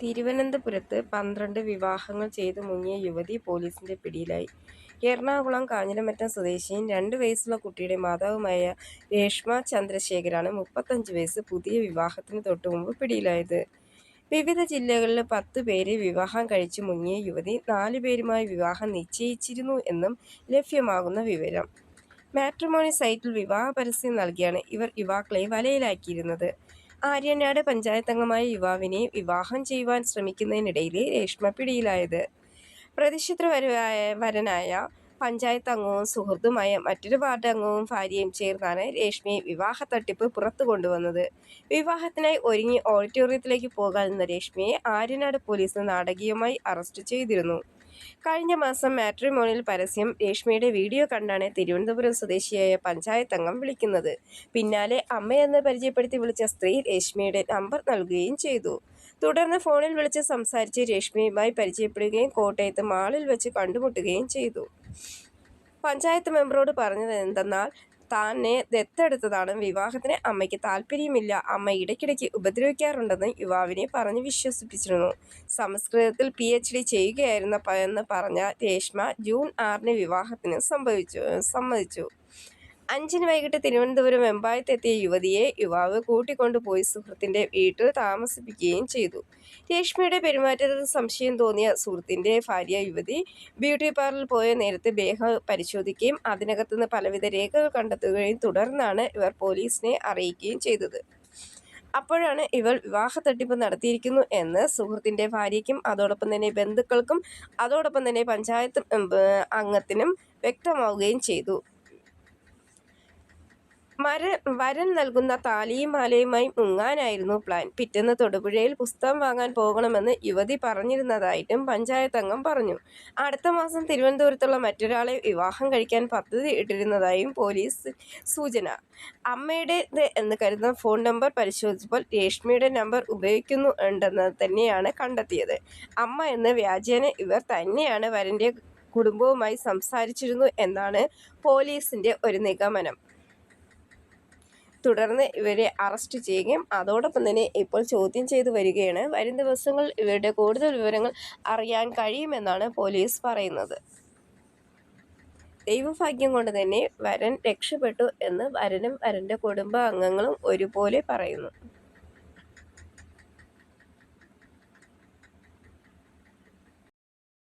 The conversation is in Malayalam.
തിരുവനന്തപുരത്ത് പന്ത്രണ്ട് വിവാഹങ്ങൾ ചെയ്ത് മുങ്ങിയ യുവതി പോലീസിന്റെ പിടിയിലായി. എറണാകുളം കാഞ്ഞിരമറ്റം സ്വദേശിയും രണ്ട് വയസ്സുള്ള കുട്ടിയുടെ മാതാവുമായ രേഷ്മ ചന്ദ്രശേഖരാണ് മുപ്പത്തഞ്ച് വയസ്സ് പുതിയ വിവാഹത്തിന് തൊട്ടു മുമ്പ് പിടിയിലായത്. വിവിധ ജില്ലകളിൽ പത്ത് പേരെ വിവാഹം കഴിച്ച് മുങ്ങിയ യുവതി നാല് പേരുമായി വിവാഹം നിശ്ചയിച്ചിരുന്നു എന്നും ലഭ്യമാകുന്ന വിവരം. മാട്രിമോണി സൈറ്റിൽ വിവാഹ പരസ്യം നൽകിയാണ് ഇവർ യുവാക്കളെ വലയിലാക്കിയിരുന്നത്. ആര്യനാട് പഞ്ചായത്തംഗമായ യുവാവിനെ വിവാഹം ചെയ്യുവാൻ ശ്രമിക്കുന്നതിനിടയിൽ രേഷ്മ പിടിയിലായത്. പ്രതിശിത്ര വരനായ പഞ്ചായത്ത് അംഗവും സുഹൃത്തുമായ മറ്റൊരു വാർഡ് അംഗവും ഭാര്യയും ചേർന്നാണ് രേഷ്മയെ വിവാഹ തട്ടിപ്പ് പുറത്തു കൊണ്ടുവന്നത് വിവാഹത്തിനായി ഒരുങ്ങി ഓഡിറ്റോറിയത്തിലേക്ക് പോകാൻ നിന്ന രേഷ്മയെ ആര്യനാട് പോലീസ് നാടകീയമായി അറസ്റ്റ് ചെയ്തിരുന്നു. കഴിഞ്ഞ മാസം മാട്രിമോണിയിൽ പരസ്യം രേഷ്മയുടെ വീഡിയോ കണ്ടാണ് തിരുവനന്തപുരം സ്വദേശിയായ പഞ്ചായത്തംഗം വിളിക്കുന്നത്. പിന്നാലെ അമ്മയെന്ന് പരിചയപ്പെടുത്തി വിളിച്ച സ്ത്രീ രേഷ്മയുടെ നമ്പർ നൽകുകയും ചെയ്തു. തുടർന്ന് ഫോണിൽ വിളിച്ച് സംസാരിച്ച് രേഷ്മയുമായി പരിചയപ്പെടുകയും കോട്ടയത്ത് മാളിൽ വെച്ച് കണ്ടുമുട്ടുകയും ചെയ്തു. പഞ്ചായത്ത് മെമ്പറോട് പറഞ്ഞതെന്തെന്നാൽ തന്നെ ദത്തെടുത്തതാണ്. വിവാഹത്തിന് അമ്മയ്ക്ക് താല്പര്യമില്ല അമ്മ ഇടയ്ക്കിടയ്ക്ക് ഉപദ്രവിക്കാറുണ്ടെന്ന് യുവാവിനെ പറഞ്ഞ് വിശ്വസിപ്പിച്ചിരുന്നു. സംസ്കൃതത്തിൽ പി. എച്ച്. ഡി. ചെയ്യുകയായിരുന്നെന്ന് പറഞ്ഞ രേഷ്മ ജൂൺ ആറിന് വിവാഹത്തിന് സംഭവിച്ചു സമ്മതിച്ചു. അഞ്ചിന് വൈകിട്ട് തിരുവനന്തപുരം വെമ്പായത്തെത്തിയ യുവതിയെ യുവാവ് കൂട്ടിക്കൊണ്ടുപോയി സുഹൃത്തിന്റെ വീട്ടിൽ താമസിപ്പിക്കുകയും ചെയ്തു. രേഷ്മയുടെ പെരുമാറ്റത്തിൽ സംശയം തോന്നിയ സുഹൃത്തിന്റെ ഭാര്യ യുവതി ബ്യൂട്ടി പാർലറിൽ പോയ നേരത്തെ ബേഹ പരിശോധിക്കുകയും അതിനകത്ത് പലവിധ രേഖകൾ കണ്ടെത്തുകയും തുടർന്നാണ് ഇവർ പോലീസിനെ അറിയിക്കുകയും ചെയ്തത്. അപ്പോഴാണ് ഇവർ വിവാഹത്തട്ടിപ്പ് നടത്തിയിരിക്കുന്നു എന്ന് സുഹൃത്തിന്റെ ഭാര്യയ്ക്കും അതോടൊപ്പം തന്നെ ബന്ധുക്കൾക്കും അതോടൊപ്പം തന്നെ പഞ്ചായത്ത് അംഗത്തിനും വ്യക്തമാവുകയും ചെയ്തു. വരൻ നൽകുന്ന താലിയും മാലയുമായി മുങ്ങാനായിരുന്നു പ്ലാൻ. പിറ്റേന്ന് തൊടുപുഴയിൽ പുസ്തകം വാങ്ങാൻ പോകണമെന്ന് യുവതി പറഞ്ഞിരുന്നതായിട്ടും പഞ്ചായത്ത് അംഗം പറഞ്ഞു. അടുത്ത മാസം തിരുവനന്തപുരത്തുള്ള മറ്റൊരാളെ വിവാഹം കഴിക്കാൻ പദ്ധതി ഇട്ടിരുന്നതായും പോലീസ് സൂചന. അമ്മയുടേത് എന്ന് കരുതുന്ന ഫോൺ നമ്പർ പരിശോധിച്ചപ്പോൾ രേഷ്മിയുടെ നമ്പർ ഉപയോഗിക്കുന്നു ഉണ്ടെന്ന് തന്നെയാണ് കണ്ടെത്തിയത്. അമ്മ എന്ന വ്യാജേന ഇവർ തന്നെയാണ് വരന്റെ കുടുംബവുമായി സംസാരിച്ചിരുന്നു എന്നാണ് പോലീസിന്റെ ഒരു നിഗമനം. തുടർന്ന് ഇവരെ അറസ്റ്റ് ചെയ്യുകയും അതോടൊപ്പം തന്നെ ഇപ്പോൾ ചോദ്യം ചെയ്ത് വരികയാണ്. വരും ദിവസങ്ങൾ ഇവരുടെ കൂടുതൽ വിവരങ്ങൾ അറിയാൻ കഴിയുമെന്നാണ് പോലീസ് പറയുന്നത്. ദൈവഭാഗ്യം കൊണ്ട് തന്നെ വരൻ രക്ഷപ്പെട്ടു എന്ന് വരനും വരന്റെ കുടുംബാംഗങ്ങളും ഒരുപോലെ പറയുന്നു.